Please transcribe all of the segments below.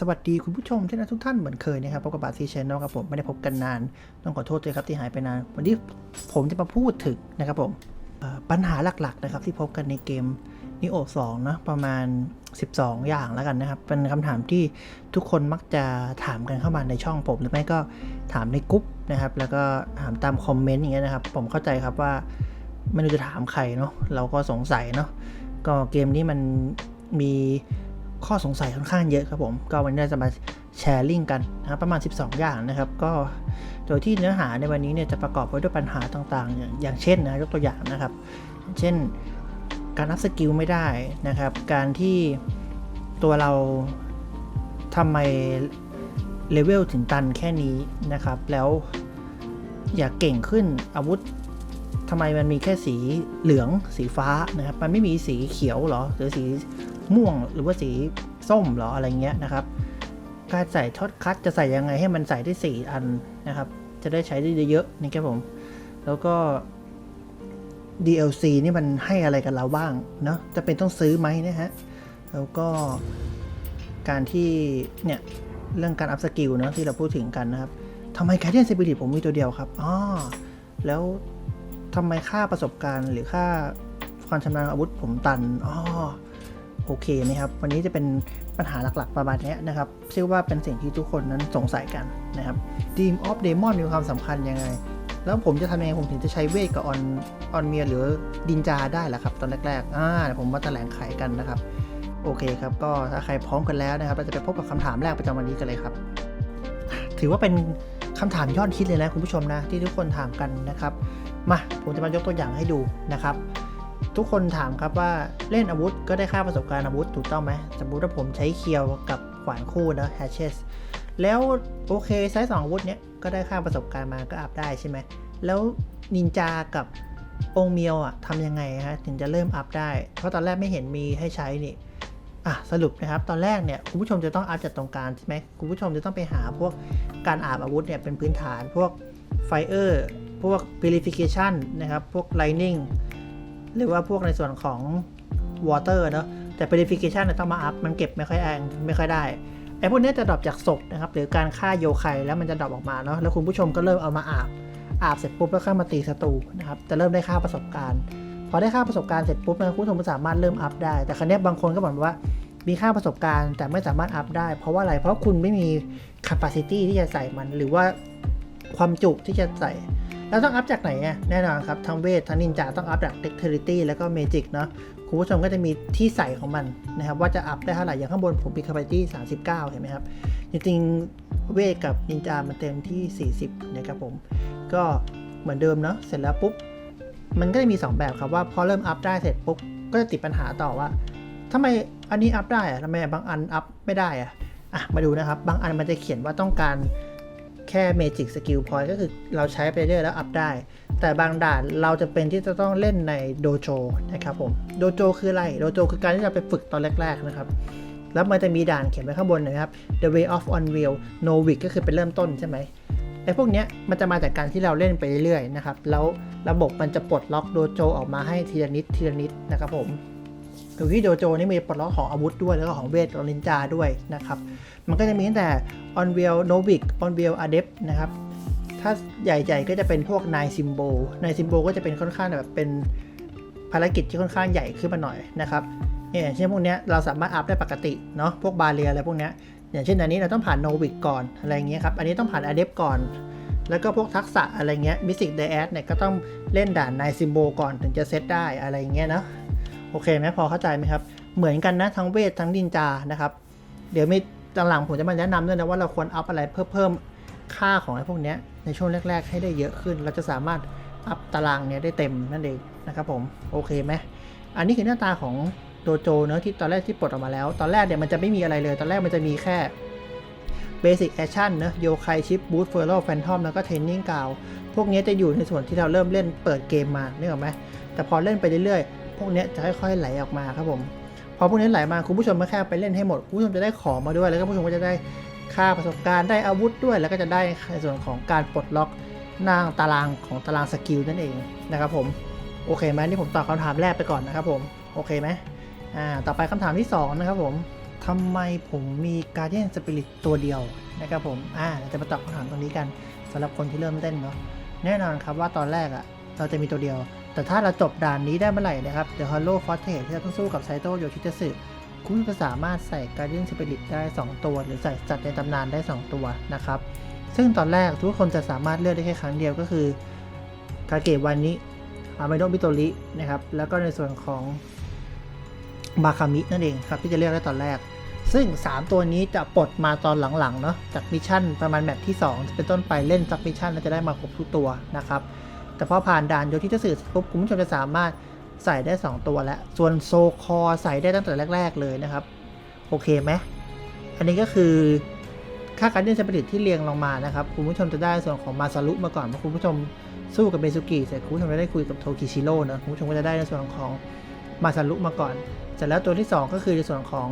สวัสดีคุณผู้ชมที่น่าทุกท่านเหมือนเคยนะครับพบกับบาซีชแนลครับผมไม่ได้พบกันนาน ต้องขอโทษด้วยครับที่หายไปนาน วันนี้ผมจะมาพูดถึงนะครับผมปัญหาหลักๆนะครับที่พบกันในเกมนิโอ2นะประมาณ 12 อย่างแล้วกันนะครับ เป็นคำถามที่ทุกคนมักจะถามกันเข้ามาในช่องผม หรือไม่ก็ถามในกรุ๊ปนะครับ แล้วก็ถามตามคอมเมนต์อย่างเงี้ยนะครับ ผมเข้าใจครับว่าไม่รู้จะถามใครเนาะเราก็สงสัยเนาะก็เกมนี้มันมี ข้อสงสัยค่อนข้างเยอะครับผม ก็วันนี้จะมาแชร์ลิงก์กันนะครับประมาณ 12 อย่างนะครับ ก็โดยที่เนื้อหาในวันนี้เนี่ยจะประกอบไปด้วยปัญหาต่างๆ อย่างเช่นนะยกตัวอย่างนะครับ เช่นการอัพสกิลไม่ได้นะครับ การที่ตัวเราทำไมเลเวลถึงตันแค่นี้นะครับ แล้วอยากเก่งขึ้นอาวุธทำไมมันมีแค่สีเหลืองสีฟ้านะครับ มันไม่มีสีเขียวหรอ หรือสี ม่วงหรือว่าสีส้มหรออะไรเงี้ยนะครับ การใส่ช็อตคัทจะใส่ยังไงให้มันใส่ได้สี่อันนะครับ จะได้ใช้ได้เยอะนี่ครับผม แล้วก็ DLC นี่มันให้อะไรกับเราบ้างเนาะจะเป็นต้องซื้อไหมนะฮะ แล้วก็การที่เนี่ยเรื่องการอัพสกิลเนาะที่เราพูดถึงกันนะครับทำไม Guardian Spirit ผมมีตัวเดียวครับอ๋อแล้วทำไมค่าประสบการณ์หรือค่าความชำนาญอาวุธผมตันอ๋อ โอเคไหมครับ วันนี้จะเป็นปัญหาหลักๆประมาณนี้นะครับเชื่อว่าเป็นสิ่งที่ทุกคนนั้นสงสัยกันนะครับ Team of Demon มีความสำคัญยังไง แล้วผมจะทำยังไงผมถึงจะใช้เวทกับออนออนเมียหรือดินจาได้ล่ะครับ ตอนแรกๆอ่าผมมาแถลงไขกันนะครับ โอเคครับ ก็ถ้าใครพร้อมกันแล้วนะครับ เราจะไปพบกับคำถามแรกประจำวันนี้กันเลยครับ ถือว่าเป็นคำถามยอดฮิตเลยนะคุณผู้ชมนะที่ทุกคนถามกันนะครับ มาผมจะมายกตัวอย่างให้ดูนะครับ ทุกคนถามครับว่าเล่นอาวุธก็ได้ค่าประสบการณ์อาวุธถูกต้องไหมสมมติว่าผมใช้เคียวกับขวานคู่นะ hatches แล้วโอเคใช้สองอาวุธเนี้ยก็ได้ค่าประสบการณ์มาก็อัพได้ใช่ไหมแล้วนินจากับองเมียวอะทำยังไงฮะถึงจะเริ่มอัพได้ เพราะตอนแรกไม่เห็นมีให้ใช้นี่อะสรุปนะครับ ตอนแรกเนี่ยคุณผู้ชมจะต้องอัพจากตรงกลางใช่ไหมคุณผู้ชมจะต้องไปหาพวกการอาบอาวุธเนี่ยเป็นพื้นฐานพวกไฟเออร์พวก purification นะครับ พวก lightning หรือว่าพวกในส่วนของ water เนอะแต่ purification เนี่ยต้องมาอัพ มันเก็บไม่ค่อยแองไม่ค่อยได้ ไอ้พวกนี้จะดรอปจากศพนะครับ หรือการฆ่าโยไคแล้วมันจะดรอปออกมาเนาะแล้วคุณผู้ชมก็เริ่มเอามาอาบ อาบเสร็จปุ๊บแล้วเข้ามาตีศัตรูนะครับจะเริ่มได้ค่าประสบการณ์ พอได้ค่าประสบการณ์เสร็จปุ๊บนะคุณผู้ชมก็สามารถเริ่มอัพได้ แต่ครั้นี้บางคนก็บอกว่ามีค่าประสบการณ์ แต่ไม่สามารถอัพได้ เพราะว่าอะไรเพราะคุณไม่มี capacity ที่จะใส่มันหรือว่าความจุที่จะใส่ แล้วต้องอัพจากไหนอะแน่นอนครับทั้งเวททั้งนินจาต้องอัพจาก dexterity แล้วก็ magic เนาะคุณผู้ชมก็จะมีที่ใส่ของมันนะครับ ว่าจะอัพได้เท่าไหร่อย่างข้างบนผมมี capacity 39 เห็นไหมครับ จริงๆ เวทกับนินจามันเต็มที่ 40 นะครับผม ก็เหมือนเดิมเนาะเสร็จแล้วปุ๊บ มันก็จะมี 2 แบบครับว่าพอเริ่มอัพได้เสร็จปุ๊บ ก็จะติดปัญหาต่อว่าทำไมอันนี้อัพได้อะทำไมบางอันอัพไม่ได้อะอะมาดูนะครับ บางอันมันจะเขียนว่าต้องการ ค่ Magic Skill Point ก็คือเราใช้ไปเรื่อยแล้วอัพได้ แต่บางด่านเราจะเป็นที่จะต้องเล่นในโดโจนะครับผมโดโจคืออะไรโดโจคือการที่เราไปฝึกตอนแรก ๆ นะครับ แล้วมันจะมีด่านเขียนไว้ข้างบนนะครับ The Way of Unreal Novice ก็คือเป็นเริ่มต้นใช่ไหมไอ้พวกเนี้ยมันจะมาจากการที่เราเล่นไปเรื่อยๆนะครับแล้วระบบมันจะปลดล็อกโดโจออกมาให้ทีละนิดทีละนิดนะครับผมโดยที่โดโจนี่มีปลดล็อกของอาวุธด้วยแล้วก็ของเวทของนินจาด้วยนะครับ มันก็จะมีตั้งแต่ Unreal Novice Unreal Adept นะครับ ถ้าใหญ่ๆก็จะเป็นพวก Nine Symbol Nine Symbol ก็จะเป็นค่อนข้างแบบเป็นภารกิจที่ค่อนข้างใหญ่ขึ้นมาหน่อยนะครับเนี่ยอย่างเช่นพวกเนี้ยเราสามารถอัพได้ปกติเนาะพวกบาเรียอะไรพวกเนี้ยอย่างเช่นอันนี้เราต้องผ่านโนวิกก่อนอะไรเงี้ยครับอันนี้ต้องผ่านอเดฟก่อน แล้วก็พวกทักษะอะไรเงี้ยมิสิกเดแอดเนี่ยก็ต้องเล่นด่านนายซิมโบก่อนถึงจะเซตได้อะไรเงี้ยเนาะโอเคไหมพอเข้าใจไหมครับ เหมือนกันนะทั้งเวททั้งดินจานะครับ เดี๋ยวมี หลังผมจะมาแนะนำด้วยนะว่าเราควรอัพอะไรเพิ่มเพิ่มค่าของไอ้พวกนี้ในช่วงแรก ๆ ให้ได้เยอะขึ้น เราจะสามารถอัพตารางเนี้ยได้เต็มนั่นเองนะครับผมโอเคไหมอันนี้คือหน้าตาของโดโจเนอะที่ตอนแรกที่ปลดออกมาแล้ว ตอนแรกเนี่ยมันจะไม่มีอะไรเลย ตอนแรกมันจะมีแค่เบสิกแอคชั่นเนอะโยคายชิปบูทเฟอร์โลแฟนทอมแล้วก็เทนนิ่งกาวพวกนี้จะอยู่ในส่วนที่เราเริ่มเล่นเปิดเกมมาเนี่ยหรอไหมแต่พอเล่นไปเรื่อยๆ พวกนี้จะค่อยๆไหลออกมาครับผม พอพวกนี้ไหลมาคุณผู้ชมก็แค่ไปเล่นให้หมดคุณผู้ชมจะได้ของมาด้วย แล้วก็ผู้ชมก็จะได้ค่าประสบการณ์ได้อาวุธด้วย แล้วก็จะได้ในส่วนของการปลดล็อกน้าตารางของตารางสกิลนั่นเองนะครับผมโอเคไหมนี่ผมตอบคำถามแรกไปก่อนนะครับผมโอเคไหมอ่าต่อไปคำถามที่สองนะครับผมทำไมผมมี Guardian Spirit ตัวเดียวนะครับผมอ่าเราจะมาตอบคำถามตรงนี้กันสำหรับคนที่เริ่มเล่นเนาะแน่นอนครับว่าตอนแรกอะ่ะเราจะมีตัวเดียว แต่ถ้าเราจบด่านนี้ได้เมื่อไหร่นะครับ The Hollow Fortress ที่เราต้องสู้กับไซโตโยชิเตสึคุณจะสามารถใส่ Guardian Spirit ได้ 2 ตัว หรือใส่สัตว์ในตำนานได้ 2 ตัวนะครับ ซึ่งตอนแรกทุกคนจะสามารถเลือกได้แค่ครั้งเดียวก็คือ คาเกะวันนี้อาเมโดบิโตรินะครับ แล้วก็ในส่วนของมาคามินั่นเองครับที่จะเลือกได้ตอนแรก ซึ่ง 3 ตัวนี้จะปลดมาตอนหลังๆเนาะจากมิชชั่นประมาณแบบที่ 2 เป็นต้นไปเล่นซักมิชชั่นแล้วจะได้มาครบทุกตัวนะครับ แต่พอผ่านด่านโยที่จะสื่อปุ๊บคุณผู้ชมจะสามารถใส่ได้ 2 ตัวแล้ว ส่วนโซคอใส่ได้ตั้งแต่แรก ๆ เลยนะครับ โอเคไหมอันนี้ก็คือค่าการเดินสปิริตที่เรียงลงมานะครับ คุณผู้ชมจะได้ส่วนของมาซารุมาก่อนเพราะคุณผู้ชมสู้กับเบซุกิเสร็จคุณผู้ชมจะได้คุยกับโทคิชิโร่นะคุณผู้ชมก็จะได้ในส่วนของมาซารุมาก่อนเสร็จแล้วตัวที่ 2 ก็คือในส่วนของ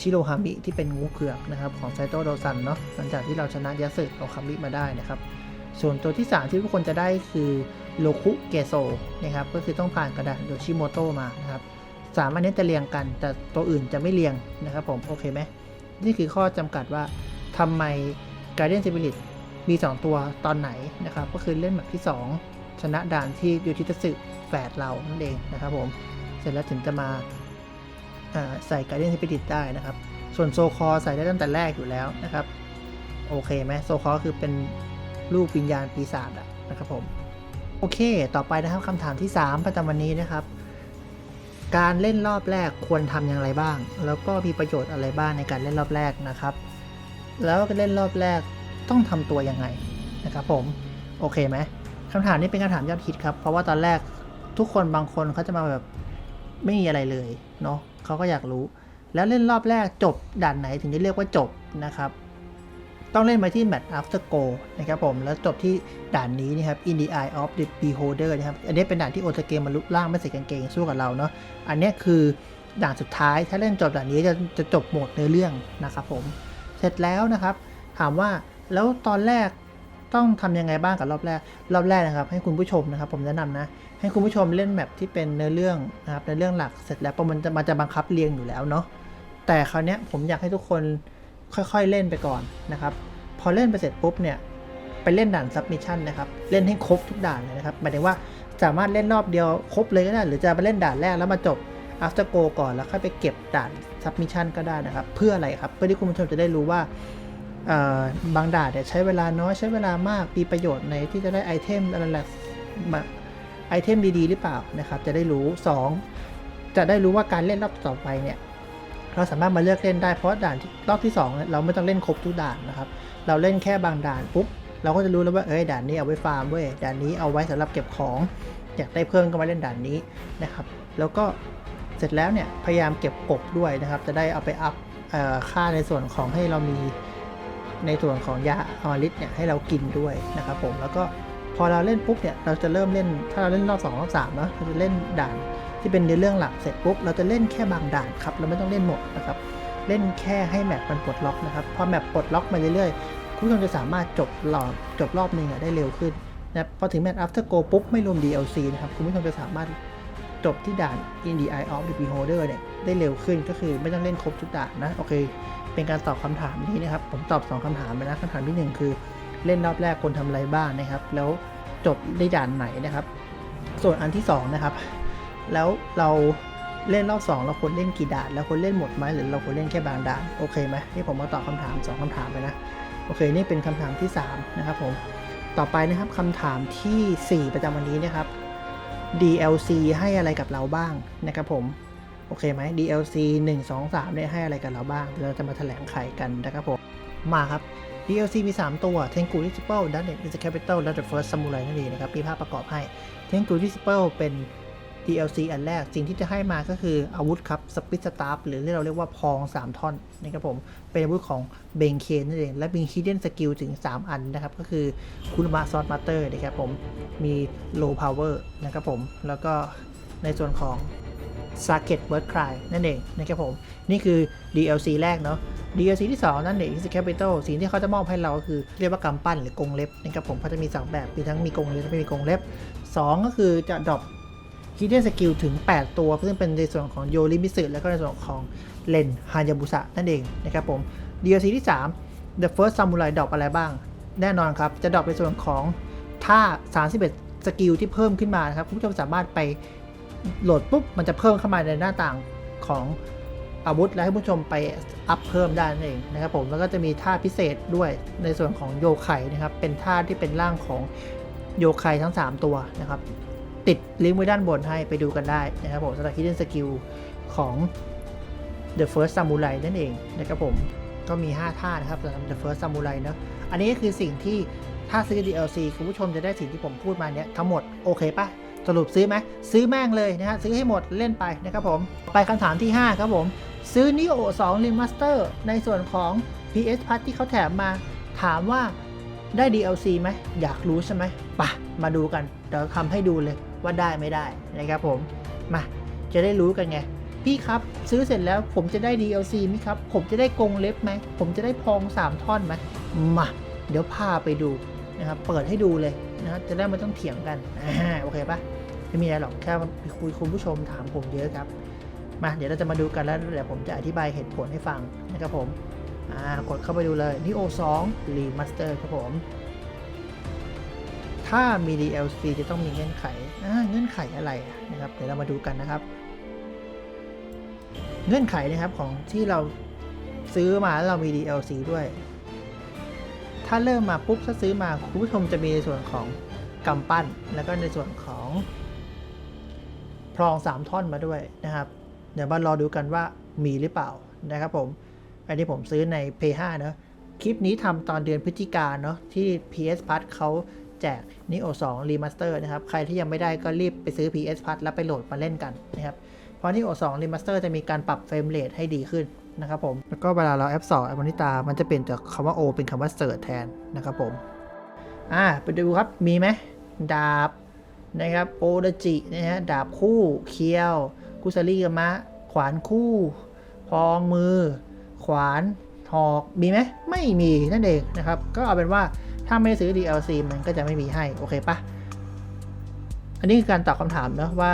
ชิโรฮามิที่เป็นงูเผือกนะครับของไซโตโดซันเนาะหลังจากที่เราชนะยาสึโอคามิมาได้นะครับ ส่วนตัวที่ 3 ที่ทุกคนจะได้คือโลคุเกโซนะครับก็คือต้องผ่านกระดาษโยชิโมโตมานะครับสามอันนี้จะเรียงกัน แต่ตัวอื่นจะไม่เรียงนะครับผม โอเคไหมนี่คือข้อจำกัดว่าทำไม Guardian Spirit มี 2 ตัวตอนไหนนะครับ ก็คือเล่นแบบที่ 2 ชนะด่านที่ยูทิตสึแฝดเรานั่นเองนะครับผมเสร็จแล้วถึงจะมาอ่าใส่ Guardian Spirit ได้นะครับ ส่วนโซคอใส่ได้ตั้งแต่แรกอยู่แล้วนะครับ โอเคไหมโซคอคือเป็น ลูกวิญญาณปีศาจอะนะครับผมโอเค ต่อไปนะครับคำถามที่ 3 ประจำวันนี้นะครับ การเล่นรอบแรกควรทำอย่างไรบ้าง แล้วก็มีประโยชน์อะไรบ้างในการเล่นรอบแรกนะครับ แล้วการเล่นรอบแรกต้องทำตัวยังไงนะครับผมโอเคไหมคำถามนี้เป็นคำถามยอดฮิตครับ เพราะว่าตอนแรกทุกคนบางคนเขาจะมาแบบไม่มีอะไรเลยเนาะเขาก็อยากรู้ แล้วเล่นรอบแรกจบด่านไหนถึงจะเรียกว่าจบนะครับ ต้องเล่นไปที่ Match After Go นะครับผม แล้วจบที่ด่านนี้นะครับ In the Eye of the Beholder นะครับ อันนี้เป็นด่านที่โอตาเกมมาลุกล่างไม่ใส่กางเกงสู้กับเราเนาะ อันนี้คือด่านสุดท้าย ถ้าเล่นจบด่านนี้จะจะจบหมดเนื้อเรื่องนะครับผม เสร็จแล้วนะครับ ถามว่าแล้วตอนแรกต้องทำยังไงบ้างกับรอบแรก รอบแรกนะครับ ให้คุณผู้ชมนะครับ ผมแนะนำนะ ให้คุณผู้ชมเล่นแมปที่เป็นเนื้อเรื่องนะครับในเรื่องหลักเสร็จแล้วมันจะมันจะบังคับเรียงอยู่แล้วเนาะ แต่คราวนี้ผมอยากให้ทุกคน ค่อยๆเล่นไปก่อนนะครับ พอเล่นไปเสร็จปุ๊บเนี่ยไปเล่นด่านซับมิชชั่นนะครับ เล่นให้ครบทุกด่านเลยนะครับหมายถึงว่าสามารถเล่นรอบเดียวครบเลยก็ได้หรือจะไปเล่นด่านแรกแล้วมาจบ after go ก่อนแล้วค่อยไปเก็บด่านซับมิชชั่นก็ได้นะครับ เพื่ออะไรครับเพื่อที่คุณผู้ชมจะได้รู้ว่าบางด่านเนี่ยใช้เวลาน้อยใช้เวลามากมีประโยชน์ในที่จะได้ไอเทมอะไรแหละมาไอเทมดีๆ หรือเปล่านะครับ จะได้รู้ 2 จะได้รู้ว่าการเล่นรอบต่อไปเนี่ย เราสามารถมาเลือกเล่นได้เพราะด่านรอบที่2เนี่ยเราไม่ต้องเล่นครบทุกด่านนะครับ เราเล่นแค่บางด่านปุ๊บเราก็จะรู้แล้วว่าเอ้ยด่านนี้เอาไว้ฟาร์มเว้ยด่านนี้เอาไว้สำหรับเก็บของอยากได้เพิ่มก็มาเล่นด่านนี้นะครับ แล้วก็เสร็จแล้วเนี่ยพยายามเก็บกบด้วยนะครับ จะได้เอาไปอัพค่าในส่วนของให้เรามีในส่วนของยาออริสเนี่ยให้เรากินด้วยนะครับผมแล้วก็พอเราเล่นปุ๊บเนี่ยเราจะเริ่มเล่นถ้าเราเล่นรอบสองรอบสามเนาะเราจะเล่นด่าน ที่เป็นในเรื่องหลักเสร็จปุ๊บเราจะเล่นแค่บางด่านครับเราไม่ต้องเล่นหมดนะครับเล่นแค่ให้แมปมันปลดล็อกนะครับพอแมปปลดล็อกมาเรื่อยๆคุณผู้ชมจะสามารถจบรอบจบรอบหนึ่งได้เร็วขึ้นนะพอถึงแมป after go ปุ๊บไม่รวม DLC นะครับคุณผู้ชมจะสามารถจบที่ด่าน in the eye of the beholder เนี่ยได้เร็วขึ้นก็คือไม่ต้องเล่นครบทุกด่านนะโอเค เป็นการตอบคำถามนี้นะครับ ผมตอบ 2คำถามไปนะคำถามที่ 1 คือเล่นรอบแรกควรทำอะไรบ้างนะครับ แล้วจบในด่านไหนนะครับ ส่วนอันที่2นะครับ แล้วเราเล่นรอบ2เราควรเล่นกี่ด่านแล้วควรเล่นหมดไหมหรือเราควรเล่นแค่บางด่านโอเคไหมนี่ผมมาตอบคำถาม 2คำถามไปนะโอเคนี่เป็นคำถามที่ 3 นะครับผมต่อไปนะครับคำถามทีสี่ 4 ประจำวันนี้นะครับ DLC ให้อะไรกับเราบ้างนะครับผมโอเคไหม DLC 1 2 3เนี่ยให้อะไรกับเราบ้าง เราจะมาแถลงไขกันนะครับผมมาครับ DLC มี 3 ตัว Tengu Disciple d a n e t is the Capital และ The First Samurai นั่นเองนะครับมีภาพประกอบให้ Tengu Disciple เป็น DLC อันแรกสิ่งที่จะให้มาก็คืออาวุธครับสปิสตาร์หรือที่เราเรียกว่าพอง 3 ท่อนนะครับผม เป็นอาวุธของเบงเคนนั่นเอง และมี Hidden Skill ถึง 3 อันนะครับ ก็คือคุณมาซอ t มาเตอร์นะครับผม มี Low Power นะครับผม แล้วก็ในส่วนของ s a r k e t Bird Cry นั่นเองนะครับผม นี่คือ DLC แรกเนาะ DLC ที่ 2 นั่นเอง is Capital สิ่งที่เขาจะมอบให้เราก็คือเรียกว่ากำปั้นหรือกรงเล็บนะครับผมเขาจะมี 2 แบบมีทั้งมีกรงเล็บและไม่มีกรงเล็บ 2 ก็คือจะดรอป คิดเดนสกิลถึง 8 ตัว ซึ่งเป็นในส่วนของโยริมิสึแล้วก็ในส่วนของเลนฮายาบุสะนั่นเองนะครับผม DLC ที่ 3 The First Samurai ดรอปอะไรบ้าง แน่นอนครับ จะดรอปในส่วนของท่า 31 สกิลที่เพิ่มขึ้นมานะครับ คุณผู้ชมสามารถไปโหลดปุ๊บ มันจะเพิ่มเข้ามาในหน้าต่างของอาวุธ และให้ผู้ชมไปอัพเพิ่มได้นั่นเองนะครับผมแล้วก็จะมีท่าพิเศษด้วยในส่วนของโยไคนะครับเป็นท่าที่เป็นร่างของโยไคทั้ง 3 ตัวนะครับ ติดลิงก์ไว้ด้านบนให้ไปดูกันได้นะครับผมสำหรับ Hidden Skill ของ The First Samurai นั่นเองนะครับผมก็มี 5 ท่านะครับสำหรับ The First Samurai เนอะอันนี้ก็คือสิ่งที่ถ้าซื้อ DLC คุณผู้ชมจะได้สิ่งที่ผมพูดมาเนี้ยทั้งหมดโอเคปะสรุปซื้อไหมซื้อแม่งเลยนะฮะซื้อให้หมดเล่นไปนะครับผมไปคำถามที่ 5 ครับผม ซื้อ Neo 2 Remaster ในส่วนของ PS Plus ที่เขาแถมมาถามว่าได้ DLC ไหมอยากรู้ใช่ไหมปะมาดูกัน เดี๋ยวทำให้ดูเลย ว่าได้ไม่ได้นะครับผมมาจะได้รู้กันไง พี่ครับซื้อเสร็จแล้วผมจะได้ DLC ไหมครับ ผมจะได้กรงเล็บไหม ผมจะได้พอง 3 ท่อนไหมมาเดี๋ยวพาไปดูนะครับเปิดให้ดูเลยนะครับจะได้ไม่ต้องเถียงกันอ่าโอเคปะไม่มีอะไรหรอกแค่คุยคุณผู้ชมถามผมเยอะครับมาเดี๋ยวเราจะมาดูกันแล้วเดี๋ยวผมจะอธิบายเหตุผลให้ฟังนะครับผมกดเข้าไปดูเลยนี่โอ2 Remaster ครับผม ถ้ามี DLC จะต้องมีเงื่อนไข่เงื่อนไขอะไรนะครับเดี๋ยวเรามาดูกันนะครับ เงื่อนไขนะครับของที่เราซื้อมาแล้วเรามี DLC ด้วย ถ้าเริ่มมาปุ๊บถ้าซื้อมาคุณผู้ชมจะมีในส่วนของกำปั้น แล้วก็ในส่วนของพรองสามท่อนมาด้วยนะครับ เดี๋ยวมารอดูกันว่ามีหรือเปล่านะครับผม อันนี้ผมซื้อใน P5 เนอะคลิปนี้ทำตอนเดือนพฤศจิกาเนาะที่ PS Plus เขา แจก Neo 2 Remaster นะครับ ใครที่ยังไม่ได้ก็รีบไปซื้อ PS Plus แล้วไปโหลดมาเล่นกันนะครับ เพราะ Neo 2 Remaster จะมีการปรับเฟรมเรทให้ดีขึ้นนะครับผม แล้วก็เวลาเราแอป2แอปมอนิตา มันจะเปลี่ยนจากคำว่า O เป็นคำว่า Search แทนนะครับผม อ่า ไปดูครับ มีไหม ดาบนะครับ โอดจินะฮะ ดาบคู่ เคียว กุซาริกามะ ขวานคู่ พองมือ ขวานหอก มีไหม ไม่มีนั่นเองนะครับ ก็เอาเป็นว่า ถ้าไม่ซื้อ DLC มันก็จะไม่มีให้ โอเคปะอันนี้คือการตอบคำถามเนะว่า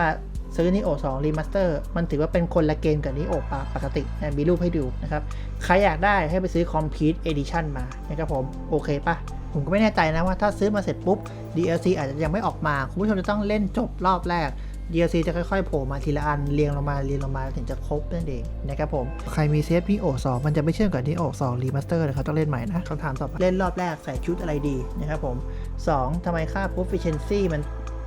ซื้อนิโอ2 Remaster มันถือว่าเป็นคนละเกมกับนิโอปปกตินะมีรูปให้ดูนะครับ ใครอยากได้ให้ไปซื้อ Complete Edition มานะครับผม โอเคปะผมก็ไม่แน่ใจนะว่าถ้าซื้อมาเสร็จปุ๊บ DLC อาจจะยังไม่ออกมา คุณผู้ชมจะต้องเล่นจบรอบแรก DLC จะค่อยๆโผล่มาทีละอันเรียงลงมาเรียงลงมาถึงจะครบนั่นเองนะครับผม ใครมีเซฟนี่โอ2มันจะไม่เชื่อมกับนี่โอ2 Remaster นะครับต้องเล่นใหม่นะคำถามต่อไปเล่นรอบแรกใส่ชุดอะไรดีนะครับผม 2ทำไมค่า Proficiency มัน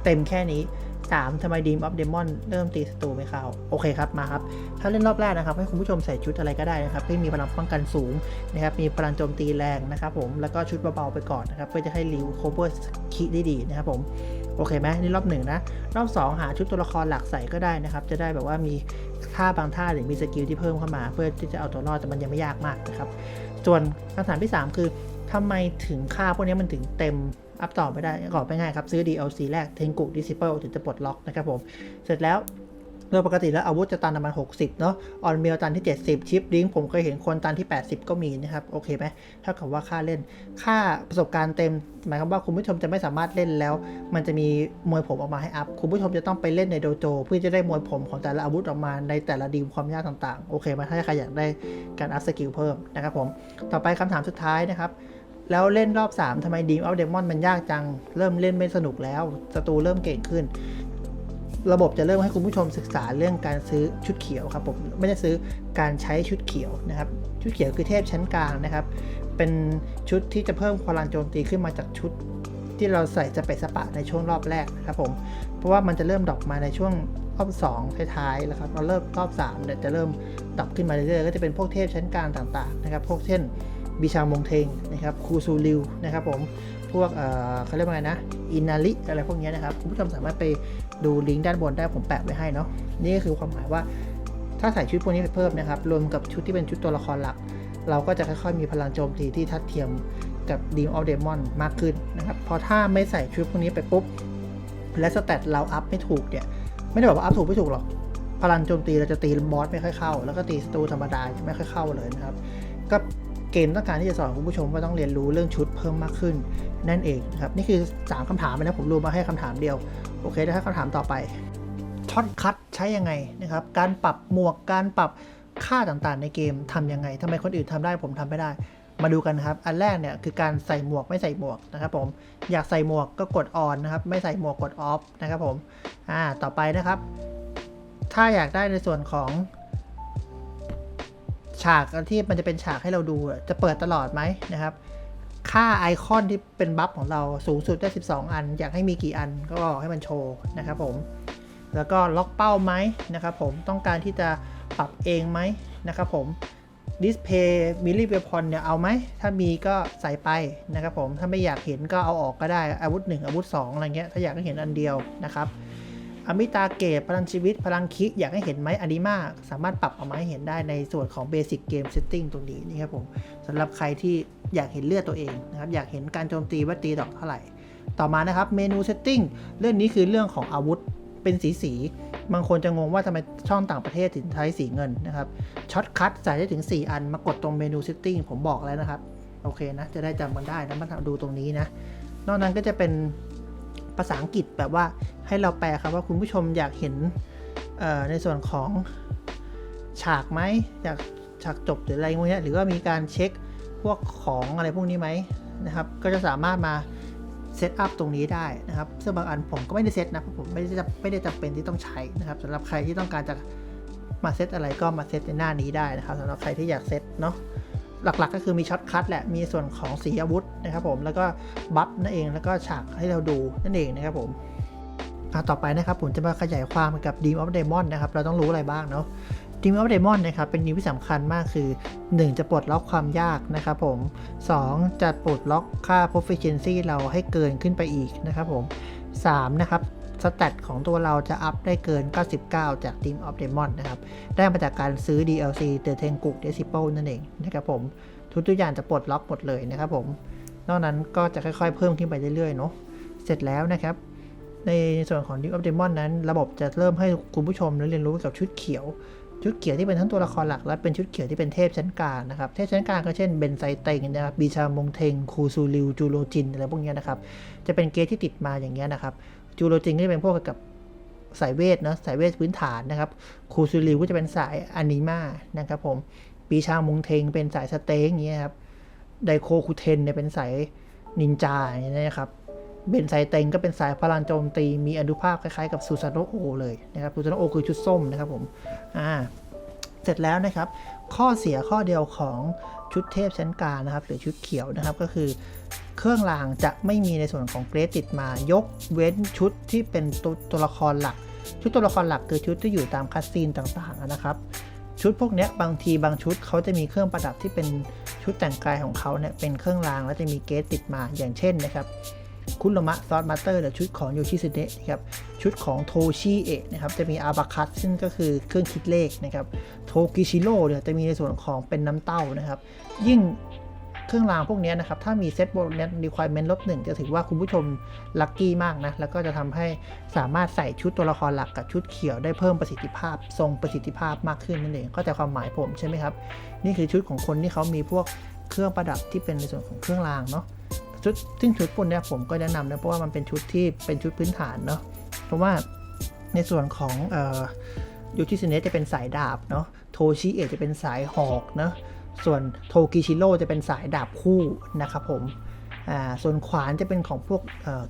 เต็มแค่นี้ 3 ทำไม Dream of Demon เริ่มตีศัตรูไม่เข้า โอเคครับ มาครับ ถ้าเล่นรอบแรกนะครับ ให้คุณผู้ชมใส่ชุดอะไรก็ได้นะครับที่มีพลังป้องกันสูงนะครับ มีพลังโจมตีแรงนะครับผม แล้วก็ชุดเบาๆไปก่อนนะครับ เพื่อจะให้ริวโคเวอร์คิได้ดีนะครับผม โอเคไหมนี่รอบหนึ่งนะรอบ 2 หาชุดตัวละครหลักใส่ก็ได้นะครับ จะได้แบบว่ามีท่าบางท่าหรือมีสกิลที่เพิ่มเข้ามา เพื่อที่จะเอาตัวรอดแต่มันยังไม่ยากมากนะครับส่วนคำถามที่ 3 คือทำไมถึงค่าพวกนี้มันถึงเต็มอัพต่อไม่ได้ก็ไม่ง่ายครับ ซื้อ DLC แรกเทนกุ Disciple ถึงจะปลดล็อกนะครับผม เสร็จแล้ว โดยปกติแล้วอาวุธจะตันประมาณ60 เนาะออนเมลตันที่ 70 ชิปลิงผมเคยเห็นคนตันที่ 80 ก็มีนะครับ โอเคไหมเท่ากับว่าค่าเล่น ค่าประสบการณ์เต็ม หมายความว่าคุณผู้ชมจะไม่สามารถเล่นแล้ว มันจะมีมวยผมออกมาให้อัพ คุณผู้ชมจะต้องไปเล่นในโดโจ เพื่อจะได้มวยผมของแต่ละอาวุธออกมาในแต่ละดีมความยากต่างๆ โอเคไหมถ้าใครอยากได้การอัพสกิลเพิ่มนะครับผม ต่อไปคำถามสุดท้ายนะครับแล้วเล่นรอบ 3ทำไมดีมอัพเดมอนมันยากจัง เริ่มเล่นไม่สนุกแล้วศัตรูเริ่มเก่งขึ้น ระบบจะเริ่มให้คุณผู้ชมศึกษาเรื่องการซื้อชุดเขียวครับผมไม่ได้ซื้อการใช้ชุดเขียวนะครับ ชุดเขียวคือเทพชั้นกลางนะครับ เป็นชุดที่จะเพิ่มพลังโจมตีขึ้นมาจากชุด ที่เราใส่สเปสปะในช่วงรอบแรกนะครับผมเพราะว่ามันจะเริ่มดรอปมาในช่วงรอบ2ท้ายๆแล้วครับเราเริ่มรอบ3เนี่ยจะเริ่มดรอปขึ้นมาเรื่อยๆก็จะเป็นพวกเทพชั้นกลางต่างๆนะครับ พวกเช่นบิชามงเทงนะครับคูซูริวนะครับผม พวกเขาเรียกว่าไงนะอินาริอะไรพวกนี้นะครับ คุณผู้ชมสามารถไปดูลิงก์ด้านบนได้ผมแปะไว้ให้เนาะนี่ก็คือความหมายว่าถ้าใส่ชุดพวกนี้ไปเพิ่มนะครับ รวมกับชุดที่เป็นชุดตัวละครหลัก เราก็จะค่อยๆมีพลังโจมตีที่ทัดเทียมกับดีมออฟเดมอนมากขึ้นนะครับ พอถ้าไม่ใส่ชุดพวกนี้ไปปุ๊บ และสเตตเราอัพไม่ถูกเนี่ย ไม่ได้บอกว่าอัพถูกไม่ถูกหรอก พลังโจมตีเราจะตีบอสไม่ค่อยเข้า แล้วก็ตีศัตรูธรรมดาจะไม่ค่อยเข้าเลยนะครับ ก็ เกมต้องการที่จะสอนคุณผู้ชมว่าต้องเรียนรู้เรื่องชุดเพิ่มมากขึ้น นั่นเองครับนี่คือ 3คำถามนะผมรวมมาให้คำถามเดียว โอเคถ้าคำถามต่อไปช็อตคัทใช้ยังไงนะครับการปรับหมวกการปรับค่าต่างๆ ในเกมทำยังไงทำไมคนอื่นทำได้ผมทำไม่ได้ มาดูกันครับ อันแรกเนี่ยคือการใส่หมวกไม่ใส่หมวกนะครับผมอยากใส่หมวกก็กดออนนะครับไม่ใส่หมวกกดออฟนะครับผมอ่าต่อไปนะครับ ถ้าอยากได้ในส่วนของ ฉากที่มันจะเป็นฉากให้เราดูจะเปิดตลอดไหมนะครับ ค่าไอคอนที่เป็นบัฟของเราสูงสุดได้ 12 อัน อยากให้มีกี่อันก็ให้มันโชว์นะครับผม แล้วก็ล็อกเป้าไหมนะครับผมต้องการที่จะปรับเองไหมนะครับผมดิสเพย์มิลลิเวพอนเนี่ยเอาไหม ถ้ามีก็ใส่ไปนะครับผม ถ้าไม่อยากเห็นก็เอาออกก็ได้อาวุธ 1 อาวุธ 2 อะไรเงี้ย ถ้าอยากเห็นอันเดียวนะครับ อมิตาเกตพลังชีวิต พลังคิอยากให้เห็นไหมอันนี้มากสามารถปรับเอามาให้เห็นได้ในส่วนของ Basic Game Setting ตรงนี้นี่ครับผมสำหรับใครที่อยากเห็นเลือดตัวเองนะครับอยากเห็นการโจมตีว่าตีดอกเท่าไหร่ ต่อมานะครับเมนู Setting เรื่องนี้คือเรื่องของอาวุธเป็นสีสี บางคนจะงงว่าทำไมช่องต่างประเทศถึงใช้สีเงินนะครับช็อตคัทใส่ได้ถึง 4 อันมากดตรงเมนู Setting ผมบอกแล้วนะครับโอเคนะจะได้จำกันได้นะมาดูตรงนี้นะนอกนั้นก็จะเป็น ภาษาอังกฤษแบบว่าให้เราแปลครับว่าคุณผู้ชมอยากเห็นในส่วนของฉากไหมอยากฉากจบหรืออะไรพวกนี้หรือว่ามีการเช็คพวกของอะไรพวกนี้ไหมนะครับ ก็จะสามารถมาเซตอัพตรงนี้ได้นะครับ ซึ่งบางอันผมก็ไม่ได้เซตนะเพราะผมไม่ได้จะไม่ได้จำเป็นที่ต้องใช้นะครับสำหรับใครที่ต้องการจะมาเซตอะไรก็มาเซตในหน้านี้ได้นะครับสำหรับใครที่อยากเซตเนาะ หลักๆ ก็คือมีช็อตคัทแหละ มีส่วนของสีอาวุธนะครับผม แล้วก็บัฟนั่นเอง แล้วก็ฉากให้เราดูนั่นเองนะครับผมต่อไปนะครับผมจะมาขยายความกับ Dream of Diamond นะครับ เราต้องรู้อะไรบ้างเนาะ Dream of Diamond นะครับ เป็นนิวที่สำคัญมากคือ 1 จะปลดล็อกความยากนะครับผม 2 จะปลดล็อกค่า proficiency เราให้เกินขึ้นไปอีกนะครับผม 3 นะครับ สแตทของตัวเราจะอัพได้เกิน 99 จาก Team of Demon นะครับ ได้มาจากการซื้อ DLC The Tengu Decibel นั่นเองนะครับผม ทุกตัวอย่างจะปลดล็อกหมดเลยนะครับผม นอกนั้นก็จะค่อยๆ เพิ่มขึ้นไปเรื่อยๆ เนาะ เสร็จแล้วนะครับ ในส่วนของ Team of Demon นั้น ระบบจะเริ่มให้คุณผู้ชมเรียนรู้กับชุดเขียว ชุดเขียวที่เป็นทั้งตัวละครหลักและเป็นชุดเขียวที่เป็นเทพชั้นกลางนะครับ เทพชั้นกลางก็เช่นเบนไซเตงนะครับ บีชามงเทง คูซูริว จูโรจินอะไรพวกนี้นะครับ จะเป็นเกรดที่ติดมาอย่างเงี้ยนะครับ จูโรจินก็จะเป็นพวกกับสายเวทเนาะสายเวทพื้นฐานนะครับคูซูริวก็จะเป็นสายอนิมานะครับผมปีชามงเทงเป็นสายสเต็งอย่างเงี้ยครับไดโคคูเทนเนี่ยเป็นสายนินจาอย่างเงี้ยครับเบนไซเตงก็เป็นสายพลังโจมตีมีอนุภาพคล้ายๆกับซูซานโโอเลยนะครับซูซานโอคือชุดส้มนะครับผมอ่าเสร็จแล้วนะครับ ข้อเสียข้อเดียวของชุดเทพชั้นกลางนะครับ หรือชุดเขียวนะครับก็คือ เครื่องรางจะไม่มีในส่วนของเกรดติดมายกเว้นชุดที่เป็นตัวตัวละครหลัก ชุดตัวละครหลักคือชุดที่อยู่ตามคัสซีนต่างๆนะครับ ชุดพวกนี้บางทีบางชุดเขาจะมีเครื่องประดับที่เป็นชุดแต่งกายของเขาเนี่ยเป็นเครื่องรางแล้วจะมีเกรดติดมาอย่างเช่นนะครับคุโรมะซอสมาสเตอร์หรือชุดของโยชิสเนะนะครับชุดของโทชิเอะนะครับจะมีอาบาคัสซึ่งก็คือเครื่องคิดเลขนะครับโทกิชิโร่เนี่ยจะมีในส่วนของเป็นน้ำเต้านะครับ ยิ่ง เครื่องรางพวกนี้นะครับ ถ้ามีเซตโบนัสรีควอรเมนต์ลบหนึ่งจะถือว่าคุณผู้ชมลัคกี้มากนะ แล้วก็จะทำให้สามารถใส่ชุดตัวละครหลักกับชุดเขียวได้เพิ่มประสิทธิภาพ ทรงประสิทธิภาพมากขึ้นนั่นเองเข้าใจความหมายผมใช่ไหมครับ นี่คือชุดของคนที่เขามีพวกเครื่องประดับที่เป็นในส่วนของเครื่องรางเนาะชุดซึ่งชุดพวกเนี้ยผมก็แนะนำนะเพราะว่ามันเป็นชุดที่เป็นชุดพื้นฐานเนาะเพราะว่าในส่วนของออยูทิสเนะจะเป็นสายดาบเนาะโทชิเอะจะเป็นสายหอกเนาะ ส่วนโทกิชิโร่จะเป็นสายดาบคู่นะครับผมส่วนขวานจะเป็นของพวก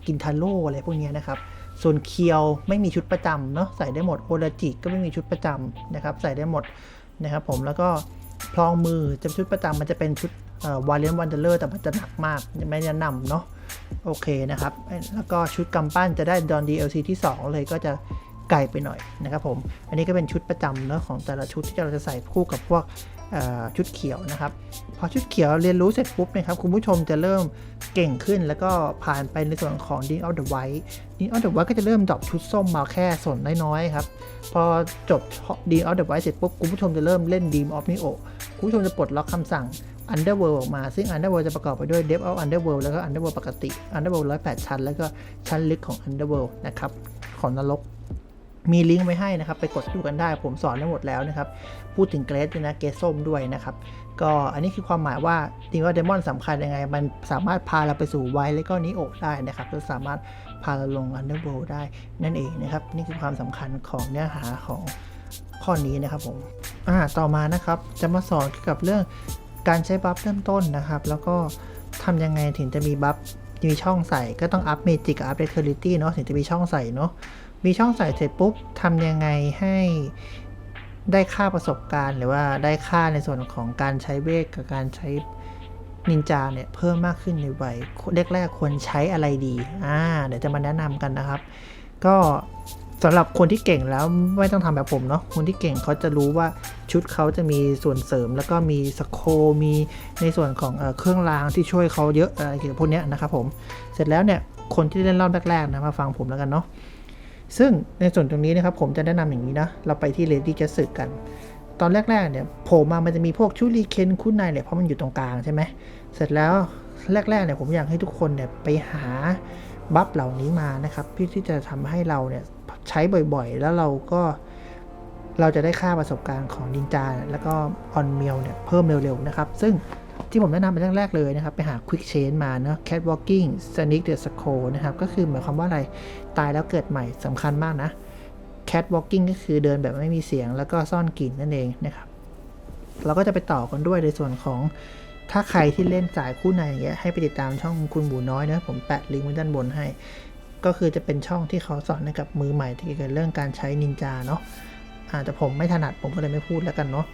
กินทาโร่อะไรพวกนี้นะครับ ส่วนเคียวไม่มีชุดประจำเนาะใส่ได้หมดโอราจิก็ไม่มีชุดประจำนะครับ ใส่ได้หมดนะครับผมแล้วก็พลองมือจะชุดประจำมันจะเป็นชุดวาเลนวันเดอร์แต่มันจะหนักมากไม่แนะนำเนาะโอเคนะครับ แล้วก็ชุดกำปั้นจะได้ดอน DLC ที่ 2 เลยก็จะไกลไปหน่อยนะครับผม อันนี้ก็เป็นชุดประจำเนาะของแต่ละชุดที่เราจะใส่คู่กับพวก ชุดเขียวนะครับ พอชุดเขียวเรียนรู้เสร็จปุ๊บนะครับคุณผู้ชมจะเริ่มเก่งขึ้น แล้วก็ผ่านไปในส่วนของ d i n of the White d i n of the White ก็จะเริ่มดรอปชุดส้มมาแค่ส่วนน้อยๆครับ พอจบ d i n of the White เสร็จปุ๊บคุณผู้ชมจะเริ่มเล่น Dream of Neo คุณผู้ชมจะปลดล็อกคำสั่ง Underworld ออกมา ซึ่ง Underworld จะประกอบไปด้วย Depth of Underworld แล้วก็ Underworld ปกติ Underworld 108 ชั้น แล้วก็ชั้นลึกของ Underworld นะครับ ของนรก มีลิงก์ไว้ให้นะครับ ไปกดดูกันได้ผมสอนไว้หมดแล้วนะครับ พูดถึงเกรดนะเกรดส้มด้วยนะครับ ก็อันนี้คือความหมายว่าจริงว่าเดมอนสำคัญยังไง มันสามารถพาเราไปสู่ไวแล้วก็นิโอได้นะครับแล้วสามารถพาเราลงอันเดอร์โบได้นั่นเองนะครับ นี่คือความสำคัญของเนื้อหาของข้อนี้นะครับผมอ่าต่อมานะครับจะมาสอนเกี่ยวกับเรื่องการใช้บัฟเริ่มต้นนะครับ แล้วก็ทำยังไงถึงจะมีบัฟมีช่องใส่ก็ต้องอัพเมจิกกับอัพเดทเทอริตี้เนาะถึงจะมีช่องใส่เนาะ มีช่องใส่เสร็จปุ๊บทำยังไงให้ได้ค่าประสบการณ์ หรือว่าได้ค่าในส่วนของการใช้เวทกับการใช้นินจาเนี่ยเพิ่มมากขึ้นในวัยแรกๆควรใช้อะไรดีอ่าเดี๋ยวจะมาแนะนำกันนะครับ ก็สำหรับคนที่เก่งแล้วไม่ต้องทำแบบผมเนาะคนที่เก่งเขาจะรู้ว่าชุดเขาจะมีส่วนเสริม แล้วก็มีสโคมีในส่วนของเอเครื่องรางที่ช่วยเขาเยอะอะไรเกี่ยวกับพวกเนี้ยนะครับผมเสร็จแล้วเนี่ยคนที่เล่นรอบแรกๆนะมาฟังผมแล้วกันเนาะ ซึ่งในส่วนตรงนี้นะครับผมจะแนะนำอย่างนี้นะ เราไปที่ Lady j u s t กัน ตอนแรกๆเนี่ยโผล่มามันจะมีพวกชูรีเคนคุณนายเนี่ยเพราะมันอยู่ตรงกลางใช่ไหมเสร็จแล้วแรกๆเนี่ยผมอยากให้ทุกคนเนี่ยไปหาบัฟเหล่านี้มานะครับเพื่อที่จะทำให้เราเนี่ยใช้บ่อยๆ แล้วเราก็เราจะได้ค่าประสบการณ์ของนินจา แล้วก็ออนเมลเนี่ยเพิ่มเร็วๆนะครับ ซึ่ง ที่ผมแนะนำเป็นเรื่องแรกเลยนะครับ ไปหา Quick Change มาเนาะ Catwalking Sneak the Scroll นะครับ ก็คือหมายความว่าอะไร ตายแล้วเกิดใหม่สำคัญมากนะ Catwalking ก็คือเดินแบบไม่มีเสียงแล้วก็ซ่อนกลิ่นนั่นเองนะครับ เราก็จะไปต่อกันด้วยในส่วนของถ้าใครที่เล่นสายคู่ในอย่างเงี้ยให้ไปติดตามช่องคุณหมูน้อยนะผมแปะลิงก์ไว้ด้านบนให้ ก็คือจะเป็นช่องที่เขาสอนให้กับมือใหม่ที่เกี่ยวกับเรื่องการใช้นินจาเนาะอาจจะผมไม่ถนัดผมก็เลยไม่พูดแล้วกันเนาะ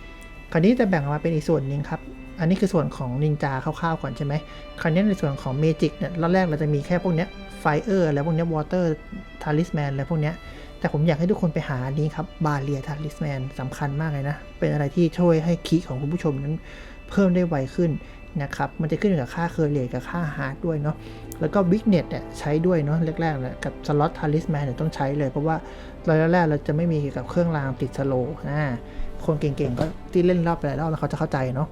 คราวนี้จะแบ่งออกมาเป็นอีกส่วนหนึ่งครับ อันนี้คือส่วนของนินจาคร่าวๆก่อนใช่ไหมคราวนี้ในส่วนของเมจิกเนี่ยรอบแรกเราจะมีแค่พวกเนี้ยไฟเออร์แล้วพวกเนี้ยวอเตอร์ทาริสแมนอะไรพวกเนี้ยแต่ผมอยากให้ทุกคนไปหาอันนี้ครับบาเลียทาริสแมนสำคัญมากเลยนะ เป็นอะไรที่ช่วยให้คีของคุณผู้ชมนั้นเพิ่มได้ไวขึ้นนะครับ มันจะขึ้นอยู่กับค่าเคอร์เรทกับค่าฮาร์ดด้วยเนาะ แล้วก็วิกเน็ตเนี่ยใช้ด้วยเนาะแรกๆเลยกับสล็อตทาริสแมนเนี่ยต้องใช้เลย เพราะว่าเราแรกๆเราจะไม่มีเกี่ยวกับเครื่องรางติดสโลนะคนเก่งๆก็ที่เล่นรอบหลายรอบแล้วเขาจะเข้าใจเนาะ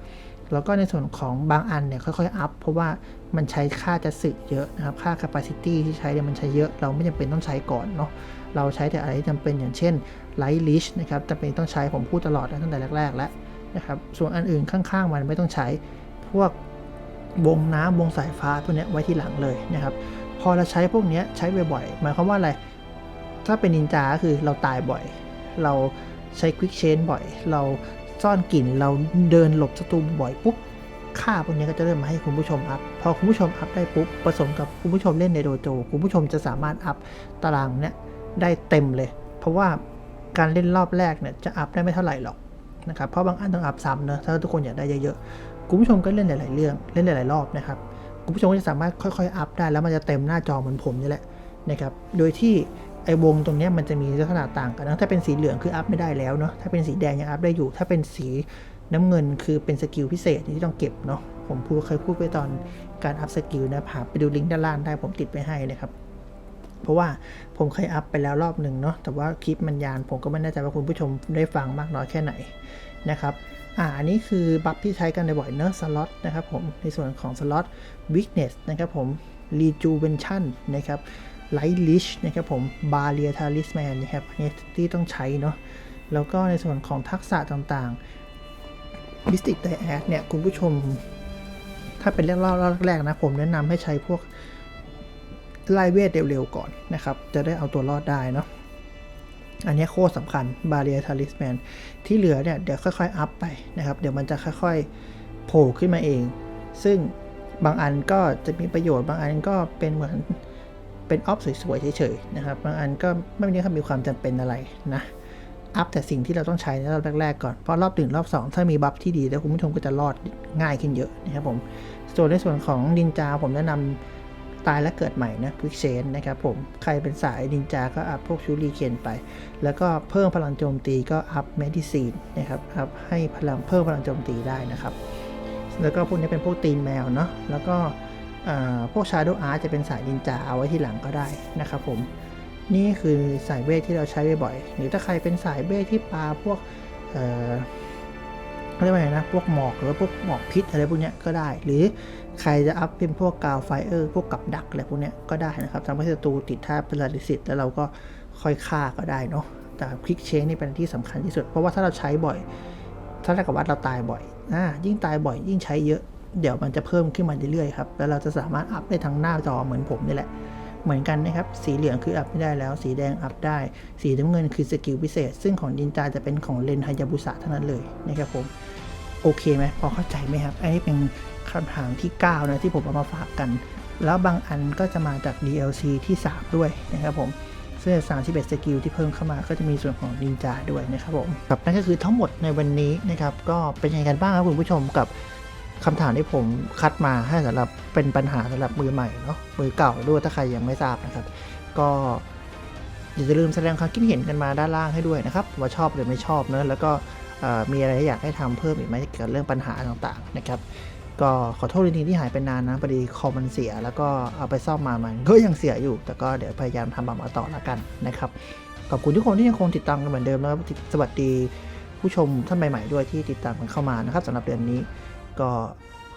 แล้วก็ในส่วนของบางอันเนี่ยค่อยๆอัพเพราะว่ามันใช้ค่าจะสึกเยอะนะครับ ค่า capacity ที่ใช้เนี่ยมันใช้เยอะ เราไม่จำเป็นต้องใช้ก่อนเนาะ เราใช้แต่อะไรที่จำเป็นอย่างเช่น light leash นะครับจำเป็นต้องใช้ผมพูดตลอดตั้งแต่แรก ๆ แล้วนะครับ ส่วนอันอื่นข้างๆ มันไม่ต้องใช้พวกวงน้ำวงสายฟ้าพวกเนี้ยไว้ที่หลังเลยนะครับ พอเราใช้พวกเนี้ยใช้บ่อยๆ หมายความว่าอะไร ถ้าเป็นนินจาคือเราตายบ่อย เราใช้ควิกเชนบ่อย เรา ซ่อนกลิ่น เราเดินหลบศัตรูบ่อยปุ๊บค่าพวกนี้ก็จะเริ่มมาให้คุณผู้ชมอัพ พอคุณผู้ชมอัพได้ปุ๊บผสมกับคุณผู้ชมเล่นในโดโจ คุณผู้ชมจะสามารถอัพตารางเนี้ยได้เต็มเลย เพราะว่าการเล่นรอบแรกเนี่ยจะอัพได้ไม่เท่าไหร่หรอกนะครับ เพราะบางอันต้องอัพซ้ำเนอะถ้าทุกคนอยากได้เยอะๆ คุณผู้ชมก็เล่นหลายๆเรื่องเล่นหลายๆรอบนะครับ คุณผู้ชมก็จะสามารถค่อยๆอัพได้แล้วมันจะเต็มหน้าจอเหมือนผมนี่แหละนะครับ โดยที่ ไอ้วงตรงนี้มันจะมีลักษณะต่างกันนะถ้าเป็นสีเหลืองคืออัพไม่ได้แล้วเนาะถ้าเป็นสีแดงยังอัพได้อยู่ ถ้าเป็นสีน้ำเงินคือเป็นสกิลพิเศษที่ต้องเก็บเนาะผมพูดเคยพูดไปตอนการอัพสกิลนะหาไปดูลิงก์ด้านล่างได้ผมติดไปให้นะครับเพราะว่าผมเคยอัพไปแล้วรอบหนึ่งเนาะแต่ว่าคลิปมันยานผมก็ไม่แน่ใจว่าคุณผู้ชมได้ฟังมากน้อยแค่ไหนนะครับอ่าอันนี้คือบัฟที่ใช้กันบ่อยเนอะสล็อตนะครับผมในส่วนของสล็อต weakness นะครับผม rejuvenation นะครับ light leash นะครับผม barrier talisman นะครับอันนี้ที่ต้องใช้เนาะแล้วก็ในส่วนของทักษะต่างๆ mystic diad เนี่ย คุณผู้ชม ถ้าเป็นเรื่องแรกๆนะ ผมแนะนำให้ใช้พวกไล่เวทเร็วๆก่อนนะครับ จะได้เอาตัวรอดได้เนาะอันนี้โคตรสำคัญ Barrier Talisman ที่เหลือเนี่ย เดี๋ยวค่อยๆ อัพไปนะครับ เดี๋ยวมันจะค่อยๆโผล่ขึ้นมาเอง ซึ่งบางอันก็จะมีประโยชน์บางอันก็เป็นเหมือน เป็นออฟสวยๆเฉยๆนะครับบางอันก็ไม่ได้มีความจำเป็นอะไรนะอัพแต่สิ่งที่เราต้องใช้ในรอบแรกๆก่อนเพราะรอบหนึ่งรอบ 2 ถ้ามีบัฟที่ดีแล้วคุณผู้ชมก็จะรอดง่ายขึ้นเยอะนะครับผมส่วนในส่วนของนินจาผมแนะนำตายและเกิดใหม่นะควิกเชนนะครับผมใครเป็นสายนินจาก็อัพพวกชูรีเคนไป แล้วก็เพิ่มพลังโจมตีก็อัพเมดิซีนนะครับอัพให้พลังเพิ่มพลังโจมตีได้นะครับ แล้วก็พวกนี้เป็นพวกตีนแมวเนาะแล้วก็ พวกชาโด w อาร์จะเป็นสายนินจาเอาไว้ที่หลังก็ได้นะครับผม นี่คือสายเวทที่เราใช้บ่อยๆหรือถ้าใครเป็นสายเวทที่ปาพวกเอ่อเขาเรียกว่าไงนะ พวกหมอกหรือพวกหมอกพิษอะไรพวกเนี้ยก็ได้ หรือใครจะอัพเป็นพวกกาวไฟเออร์พวกกับดักอะไรพวกเนี้ยก็ได้นะครับทำให้ศัตรูติดท่าพลาริสิตแล้วเราก็ค่อยฆ่าก็ได้เนาะ แต่คลิกเชงนี่เป็นที่สำคัญที่สุด เพราะว่าถ้าเราใช้บ่อย ถ้าเท่ากับว่าเราตายบ่อยอ่ายิ่งตายบ่อยยิ่งใช้เยอะ เดี๋ยวมันจะเพิ่มขึ้นมาเรื่อยๆครับ แล้วเราจะสามารถอัพได้ทั้งหน้าจอเหมือนผมนี่แหละ เหมือนกันนะครับ สีเหลืองคืออัพไม่ได้แล้ว สีแดงอัพได้ สีน้ำเงินคือสกิลพิเศษ ซึ่งของดินจาจะเป็นของเลนฮายาบุสะเท่านั้นเลยนะครับผม โอเคไหมพอเข้าใจไหมครับ อันนี้เป็นคำถามที่ 9 นะที่ผมเอามาฝากกัน แล้วบางอันก็จะมาจาก DLC ที่ 3 ด้วยนะครับผมซึ่ง31 สกิลที่เพิ่มเข้ามาก็จะมีส่วนของนินจาด้วยนะครับผมครับนั่นก็คือทั้งหมดในวันนี้นะครับ ก็เป็นยังไงกันบ้างครับคุณผู้ชมกับ คำถามที่ผมคัดมาให้สำหรับเป็นปัญหาสำหรับมือใหม่เนาะมือเก่าด้วยถ้าใครยังไม่ทราบนะครับ ก็อย่าลืมแสดงความคิดเห็นกันมาด้านล่างให้ด้วยนะครับ ว่าชอบหรือไม่ชอบเนอะแล้วก็มีอะไรอยากให้ทำเพิ่มอีกไหมเกี่ยวกับเรื่องปัญหาต่างๆนะครับ ก็ขอโทษจริงๆที่หายไปนานนะพอดีคอมมันเสีย แล้วก็เอาไปซ่อมมามันก็ยังเสียอยู่ แต่ก็เดี๋ยวพยายามทำแบบมาต่อละกันนะครับขอบคุณทุกคนที่ยังคงติดตามกันเหมือนเดิมแล้วสวัสดีผู้ชมท่านใหม่ๆด้วยที่ติดตามกันเข้ามานะครับสำหรับเดือนนี้ ก็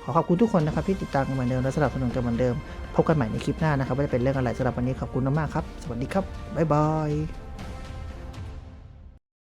ขอขอบคุณทุกคนนะครับที่ติดตามกันเหมือนเดิมและสนับสนุนกันเหมือนเดิม พบกันใหม่ในคลิปหน้านะครับว่าจะเป็นเรื่องอะไรสำหรับวันนี้ขอบคุณมากๆครับ สวัสดีครับบ๊ายบาย